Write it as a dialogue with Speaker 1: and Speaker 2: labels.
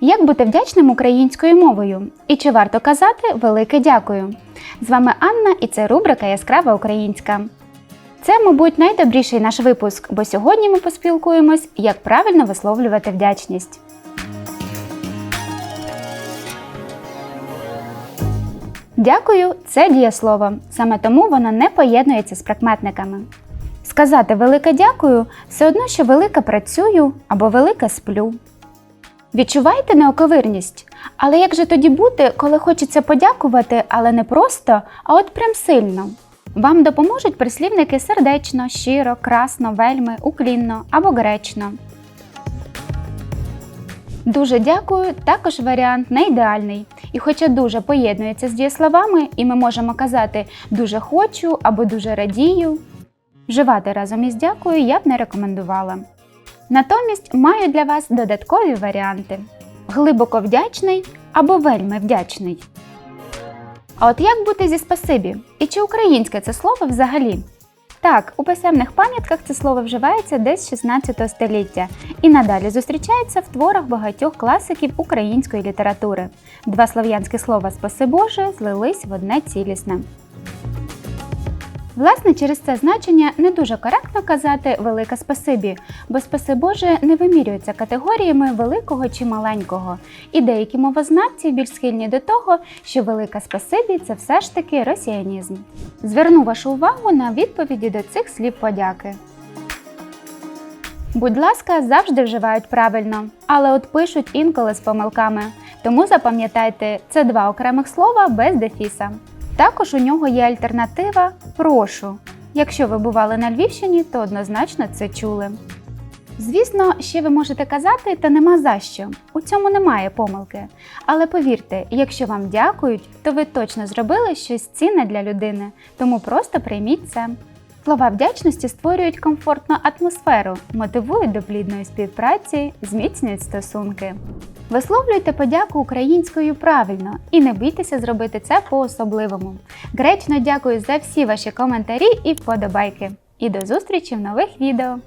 Speaker 1: Як бути вдячним українською мовою? І чи варто казати велике дякую? З вами Анна і це рубрика Яскрава Українська. Це, мабуть, найдобріший наш випуск, бо сьогодні ми поспілкуємось, як правильно висловлювати вдячність. Дякую це дієслово, саме тому воно не поєднується з прикметниками. Сказати велике дякую все одно, що велике працюю або велике сплю. Відчуваєте неоковирність? Але як же тоді бути, коли хочеться подякувати, але не просто, а от прям сильно? Вам допоможуть прислівники сердечно, щиро, красно, вельми, уклінно або гречно. Дуже дякую також варіант не ідеальний. І хоча дуже поєднується з дієсловами, і ми можемо казати дуже хочу або дуже радію, вживати разом із дякую я б не рекомендувала. Натомість маю для вас додаткові варіанти: глибоко вдячний або вельми вдячний. А от як бути зі спасибі? І чи українське це слово взагалі? Так, у писемних пам'ятках це слово вживається десь з 16 століття і надалі зустрічається в творах багатьох класиків української літератури. Два слов'янські слова «спаси Боже» злились в одне цілісне. Власне, через це значення не дуже коректно казати велике спасибі, бо спаси Боже не вимірюється категоріями великого чи маленького, і деякі мовознавці більш схильні до того, що велике спасибі це все ж таки росіянізм. Зверну вашу увагу на відповіді до цих слів подяки. Будь ласка, завжди вживають правильно, але от пишуть інколи з помилками. Тому запам'ятайте, це два окремих слова без дефіса. Також у нього є альтернатива прошу. Якщо ви бували на Львівщині, то однозначно це чули. Звісно, ще ви можете казати, та нема за що. У цьому немає помилки. Але повірте, якщо вам дякують, то ви точно зробили щось цінне для людини, тому просто прийміть це. Слова вдячності створюють комфортну атмосферу, мотивують до плідної співпраці, зміцнюють стосунки. Висловлюйте подяку українською правильно і не бійтеся зробити це по-особливому. Гречно дякую за всі ваші коментарі і вподобайки. І до зустрічі в нових відео!